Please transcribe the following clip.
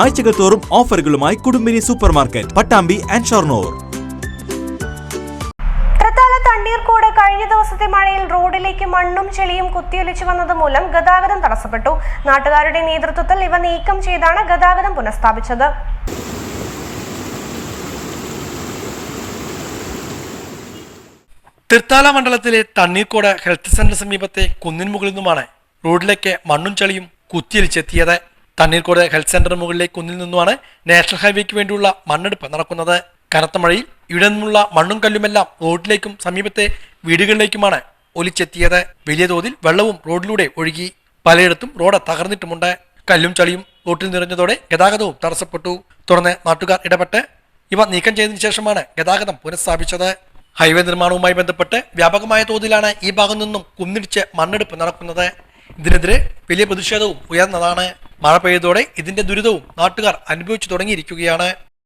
ആഴ്ചകൾ തോറും ഓഫറുകളുമായി Kudumbini super market Pattambi and Shoranur. Thrithala Thanneerkode കഴിഞ്ഞ ദിവസത്തെ മഴയിൽ റോഡിലേക്ക് മണ്ണും ചെളിയും കുത്തിയൊലിച്ചു വന്നത് മൂലം ഗതാഗതം തടസ്സപ്പെട്ടു. നാട്ടുകാരുടെ നേതൃത്വത്തിൽ ഇവ നീക്കം ചെയ്താണ് ഗതാഗതം പുനഃസ്ഥാപിച്ചത്. തൃത്താല മണ്ഡലത്തിലെ തണ്ണീർക്കോട് ഹെൽത്ത് സെന്റർ സമീപത്തെ കുന്നിൻ മുകളിൽ നിന്നുമാണ് റോഡിലേക്ക് മണ്ണും ചെളിയും കുത്തിയൊലിച്ചെത്തിയത്. തണ്ണീർക്കോട് ഹെൽത്ത് സെന്ററിന് മുകളിലെ കുന്നിൽ നിന്നുമാണ് നാഷണൽ ഹൈവേക്ക് വേണ്ടിയുള്ള മണ്ണെടുപ്പ് നടക്കുന്നത്. കനത്ത മഴയിൽ ഇവിടെ നിന്നുള്ള മണ്ണും കല്ലുമെല്ലാം റോഡിലേക്കും സമീപത്തെ വീടുകളിലേക്കുമാണ് ഒലിച്ചെത്തിയത്. വലിയ തോതിൽ വെള്ളവും റോഡിലൂടെ ഒഴുകി പലയിടത്തും റോഡ് തകർന്നിട്ടുമുണ്ട്. കല്ലും ചളിയും റോട്ടിൽ നിറഞ്ഞതോടെ ഗതാഗതവും തടസ്സപ്പെട്ടു. തുടർന്ന് നാട്ടുകാർ ഇടപെട്ട് ഇവ നീക്കം ചെയ്തതിനു ശേഷമാണ് ഗതാഗതം പുനഃസ്ഥാപിച്ചത്. ഹൈവേ നിർമ്മാണവുമായി ബന്ധപ്പെട്ട് വ്യാപകമായ തോതിലാണ് ഈ ഭാഗം നിന്നും കുന്നിടിച്ച് മണ്ണെടുപ്പ് നടക്കുന്നത്. ഇതിനെതിരെ വലിയ പ്രതിഷേധവും ഉയർന്നതാണ്. മഴ പെയ്തതോടെ ഇതിന്റെ ദുരിതവും നാട്ടുകാർ അനുഭവിച്ചു തുടങ്ങിയിരിക്കുകയാണ്.